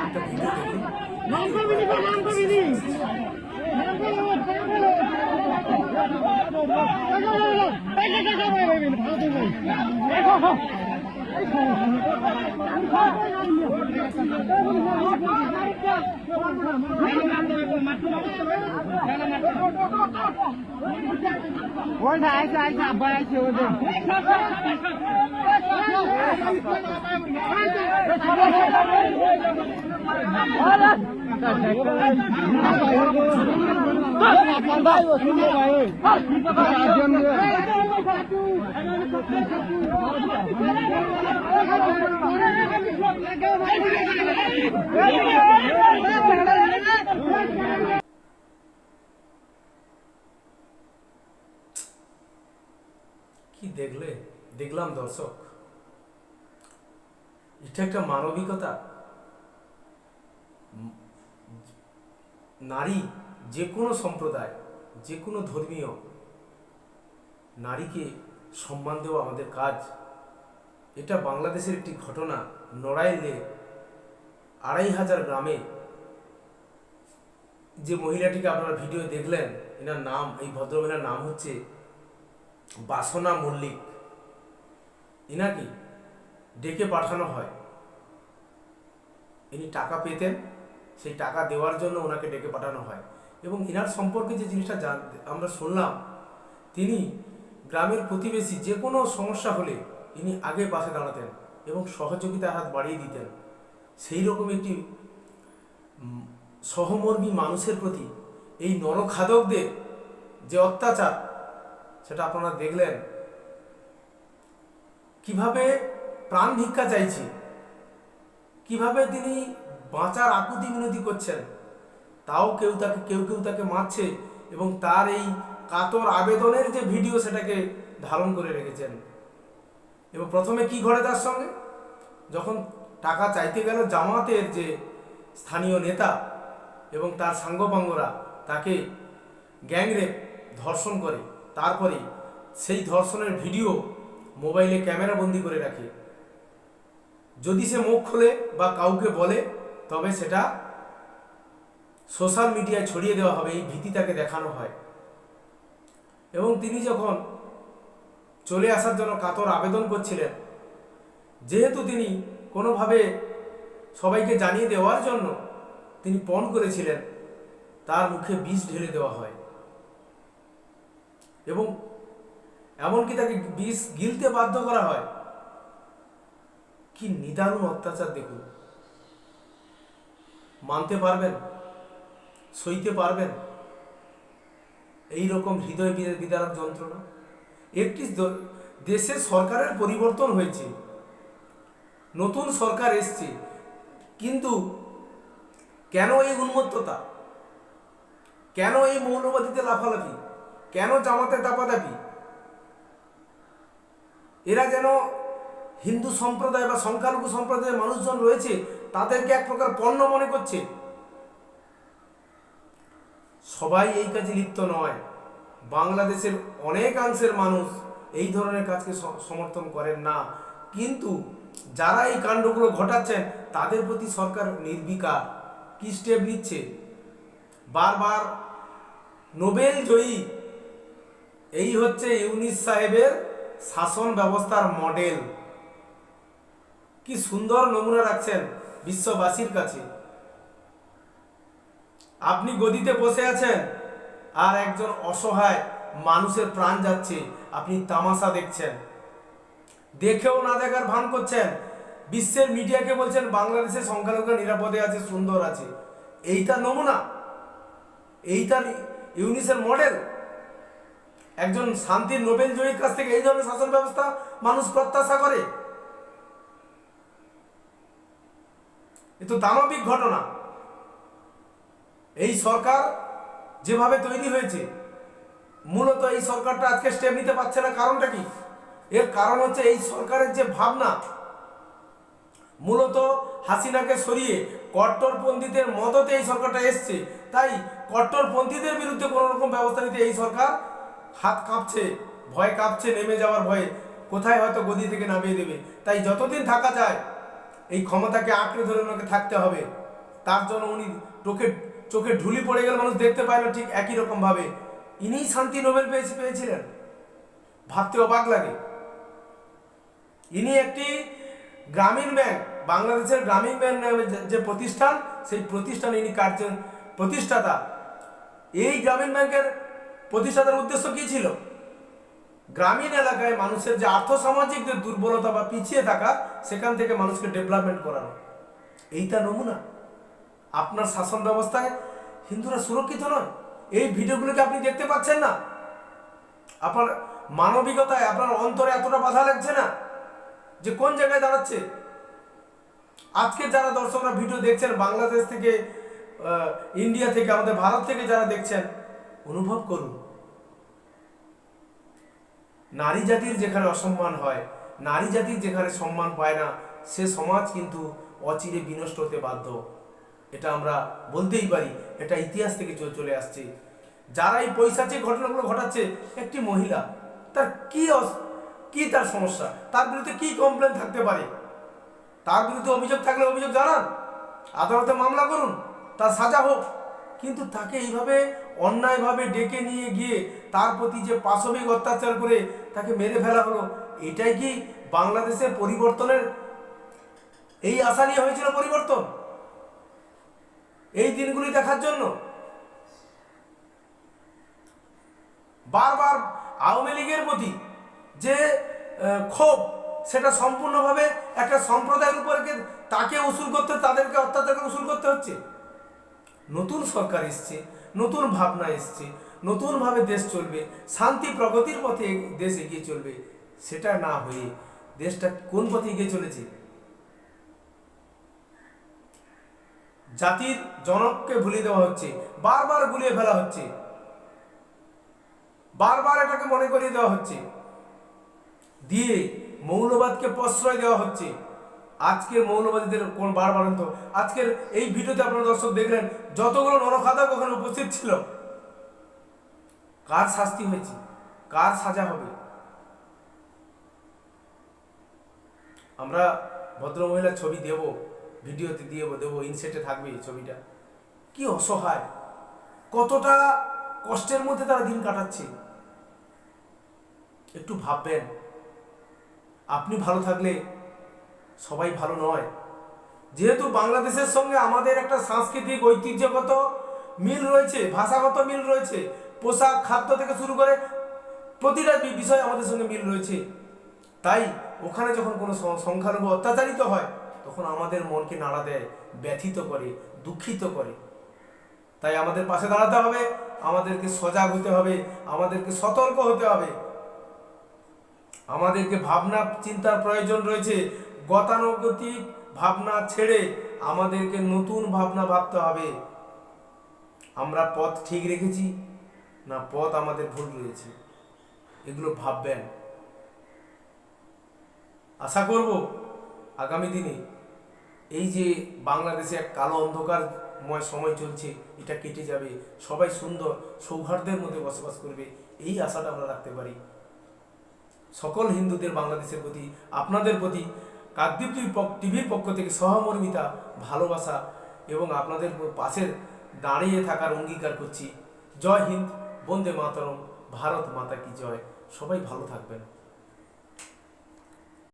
একটা ভিডিও দেখুন নাম ओल्ड आएछ आएछ अब आएछ ओदो কি দেখলে? দেখলাম দর্শক। এটা একটা মানবিকতা। নারী যে কোনো সম্প্রদায় যে কোনো ধর্মীয় নারীকে সম্মান দেওয়া আমাদের কাজ। এটা বাংলাদেশের একটি ঘটনা। নড়াইলে আড়াই হাজার গ্রামে যে মহিলাটিকে আপনারা ভিডিও দেখলেন, এনার নাম, এই ভদ্রমহিলার নাম হচ্ছে বাসনা মল্লিক। এনাকে ডেকে পাঠানো হয়। ইনি টাকা পেতেন, সেই টাকা দেওয়ার জন্য ওনাকে ডেকে পাঠানো হয়। এবং ইনার সম্পর্কে যে জিনিসটা আমরা শুনলাম, তিনি গ্রামের প্রতিবেশী যে কোনো সমস্যা হলে তিনি আগে পাশে দাঁড়াতেন এবং সহযোগিতার হাত বাড়িয়ে দিতেন। সেই রকম একটি সহমর্মী মানুষের প্রতি এই নরখাদকদের যে অত্যাচার, সেটা আপনারা দেখলেন। কীভাবে প্রাণ ভিক্ষা চাইছে, কীভাবে তিনি বাঁচার আকুতি মিনতি করছেন, তাও কেউ তাকে, কেউ কেউ তাকে মারছে এবং তার এই কাতর আবেদনের যে ভিডিও সেটাকে ধারণ করে রেখেছেন। এবং প্রথমে কি ঘটে তার সঙ্গে? যখন টাকা চাইতে গেল জামাতের যে স্থানীয় নেতা এবং তার সাঙ্গপাঙ্গরা তাকে গ্যাংরেপ ধর্ষণ করে, তারপরে সেই ধর্ষণের ভিডিও মোবাইলে ক্যামেরা বন্দি করে রাখে। যদি সে মুখ খোলে বা কাউকে বলে, তবে সেটা সোশ্যাল মিডিয়ায় ছড়িয়ে দেওয়া হবে, এই ভীতি তাকে দেখানো হয়। এবং তিনি যখন চলে আসার জন্য কাতর আবেদন করছিলেন, যেহেতু তিনি কোনোভাবে সবাইকে জানিয়ে দেওয়ার জন্য তিনি পণ করেছিলেন, তার মুখে বিষ ঢেলে দেওয়া হয়। এবং এমনকি তাকে বিষ গিলতে বাধ্য করা হয়। কি নিদারুণ অত্যাচার দেখুন। মানতে পারবেন, সইতে পারবেন এই রকম হৃদয় বিদা- বিদারক যন্ত্রণা। একটি দেশের সরকারের পরিবর্তন হয়েছে। নতুন সরকার এসছে। কিন্তু কেন এই উন্মত্ততা? কেন এই মৌলবাদীতে লাফালাফি? কেন জামাতে দাপাদাপি? এরা যেন হিন্দু সম্প্রদায় বা সংখ্যালঘু সম্প্রদায়ের মানুষজন রয়েছে, তাদেরকে এক প্রকার পণ্য মনে করছে। সবাই এই কাজে লিপ্ত নয়। বাংলাদেশের অনেকাংশের মানুষ এই ধরনের কাজকে সমর্থন করেন না। কিন্তু যারা এই কাণ্ডগুলো ঘটাচ্ছেন, তাদের প্রতি সরকার নির্বিকার। কি স্টেপ নিচ্ছে? বারবার নোবেল জয়ী। এই হচ্ছে ইউনিস সাহেবের শাসন ব্যবস্থার মডেল কি সুন্দর নমুনা রাখছেন বিশ্ববাসীর কাছে। আপনি গদিতে বসে আছেন আর একজন অসহায় মানুষের প্রাণ যাচ্ছে, আপনি তামাশা দেখছেন। দেখেও না দেখার ভান করছেন। বিশ্বের মিডিয়াকে বলছেন বাংলাদেশের সংখ্যালঘু নিরাপদে আছে, সুন্দর আছে। এইটা নমুনা এইটা ইউনিসের মডেল। একজন শান্তির নোবেল জয়ীর কাছ থেকে এই ধরনের শাসন ব্যবস্থা মানুষ প্রত্যাশা করে। এ তো দানবিক ঘটনা। এই সরকার যেভাবে তৈরি হয়েছে, মূলত এই সরকারটা আজকে স্টেপ নিতে পারছে না, কারণটা কি? এর কারণ হচ্ছে এই সরকারের যে ভাবনা, মূলত হাসিনাকে সরিয়ে কট্টরপন্থীদের মদতে এই সরকারটা এসছে। তাই কট্টরপন্থীদের বিরুদ্ধে কোনো রকম ব্যবস্থা নিতে এই সরকার হাত কাঁপছে, ভয় কাঁপছে, নেমে যাওয়ার ভয়ে। কোথায় হয়তো গদি থেকে নামিয়ে দেবে। তাই যতদিন থাকা যায়, এই ক্ষমতাকে আঁকড়ে ধরে ওনাকে থাকতে হবে। তার জন্য উনি চোখে চোখে ঢুলি পড়ে গেলে, মানুষ দেখতে পায় না ঠিক একই রকম ভাবে। ইনিই শান্তি নোবেল পেয়েছে, পেয়েছিলেন। ভাবতে অবাক লাগে। ইনি একটি গ্রামীণ ব্যাংক, বাংলাদেশের গ্রামীণ ব্যাংক নামে যে- প্রতিষ্ঠান, সেই প্রতিষ্ঠানে ইনি কার্য প্রতিষ্ঠাতা। এই গ্রামীণ ব্যাংকের প্রতিষ্ঠাতার উদ্দেশ্য কি ছিল? গ্রামীণ এলাকায় মানুষের যে আর্থসামাজিক যে দুর্বলতা বা পিছিয়ে থাকা, সেখান থেকে মানুষকে ডেভেলপমেন্ট করানো। এইটা নমুনা। আপনার শাসন ব্যবস্থায় হিন্দুরা সুরক্ষিত নয়? এই ভিডিওগুলোকে আপনি দেখতে পাচ্ছেন না? আপনার মানবিকতায়, আপনার অন্তরে এতটা বাধা লাগছে না যে কোন জায়গায় দাঁড়াচ্ছে? আজকে যারা দর্শকরা ভিডিও দেখছেন, বাংলাদেশ থেকে ইন্ডিয়া থেকে, আমাদের ভারত থেকে যারা দেখছেন, অনুভব করুন। নারী জাতির যেখানে অসম্মান হয়, নারী জাতির যেখানে সম্মান পায় না, সে সমাজ কিন্তু অচিরে বিনষ্ট হতে বাধ্য। এটা আমরা বলতেই পারি, এটা ইতিহাস থেকে চলে আসছে। যারা এই পৈশাচিক ঘটনাগুলো ঘটাচ্ছে, একটি মহিলা, তার কি কি তার সমস্যা? তার বিরুদ্ধে কি কমপ্লেন থাকতে পারে? তার বিরুদ্ধে অভিযোগ থাকলে অভিযোগ জানান, আদালতে মামলা করুন, তার সাজা হোক। কিন্তু তাকে এইভাবে অন্যায়ভাবে ডেকে নিয়ে গিয়ে তার প্রতি যে পাশবিক অত্যাচার করে তাকে মেরে ফেলা হলো, এটাই কি বাংলাদেশের পরিবর্তনের, এই আশা নিয়ে হয়েছিল পরিবর্তন? এই দিনগুলি দেখার জন্য বারবার আওয়ামী লীগের প্রতি যে ক্ষোভ, সেটা সম্পূর্ণভাবে একটা সম্প্রদায়ের উপরকে তাকে উসুল করতে, তাদেরকে অত্যাচারকে উসুল করতে হচ্ছে। নতুন সরকার এসছে, নতুন ভাবনা এসছে, নতুনভাবে দেশ চলবে, শান্তি প্রগতির পথে দেশ এগিয়ে চলবে, সেটা না হয়ে দেশটা কোন পথে এগিয়ে চলেছে? জাতির জনককে ভুলিয়ে দেওয়া হচ্ছে, বারবার গুলিয়ে ফেলা হচ্ছে, বারবার এটাকে মনে করিয়ে দেওয়া হচ্ছে, দিয়ে মৌলবাদকে প্রশ্রয় দেওয়া হচ্ছে। আজকের মৌলবাদীদের কোন বারবার আজকের এই ভিডিওতে আপনারা দর্শক দেখলেন, যতগুলো নরখাদক ওখানে উপস্থিত ছিল, কার শাস্তি হয়েছে, কার সাজা হবে? আমরা ভদ্রমহিলার ছবি দেব। ভিডিওতে দিয়ে দেবো ইনসেটে থাকবে এই ছবিটা। কি অসহায়। কতটা কষ্টের মধ্যে তারা দিন কাটাচ্ছে। একটু ভাববেন। আপনি ভালো থাকলে সবাই ভালো নয়। যেহেতু বাংলাদেশের সঙ্গে আমাদের একটা সাংস্কৃতিক ঐতিহ্যগত মিল রয়েছে, ভাষাগত মিল রয়েছে, পোশাক, খাদ্য থেকে শুরু করে প্রতিটা বিষয় আমাদের সঙ্গে মিল রয়েছে। তাই ওখানে যখন কোনো সংখ্যালঘু অত্যাচারিত হয় তখন আমাদের মনকে নাড়া দেয়, ব্যথিত করে, দুঃখিত করে। তাই আমাদের পাশে দাঁড়াতে হবে, আমাদেরকে সজাগ হতে হবে, আমাদেরকে সতর্ক হতে হবে। আমাদেরকে ভাবনা, চিন্তার প্রয়োজন রয়েছে। গতানুগতিক ভাবনা ছেড়ে আমাদেরকে নতুন ভাবনা ভাবতে হবে। আমরা পথ ঠিক রেখেছি না পথ আমাদের ভুল রয়েছে? এগুলো ভাববেন। আশা করব আগামী দিনে এই যে বাংলাদেশে এক কালো অন্ধকারময় সময় চলছে, এটা কেটে যাবে। সবাই সুন্দর, সৌহার্দ্যের মধ্যে বসবাস করবে, এই আশাটা আমরা রাখতে পারি। সকল হিন্দুদের বাংলাদেশের প্রতি, আপনাদের প্রতি, কাকদ্বীপ টিভির পক্ষ থেকে সহমর্মিতা, ভালোবাসা এবং আপনাদের পাশে দাঁড়িয়ে থাকার অঙ্গীকার করছি। জয় হিন্দ, বন্দে মাতরম, ভারত মাতা কি জয়। সবাই ভালো থাকবেন।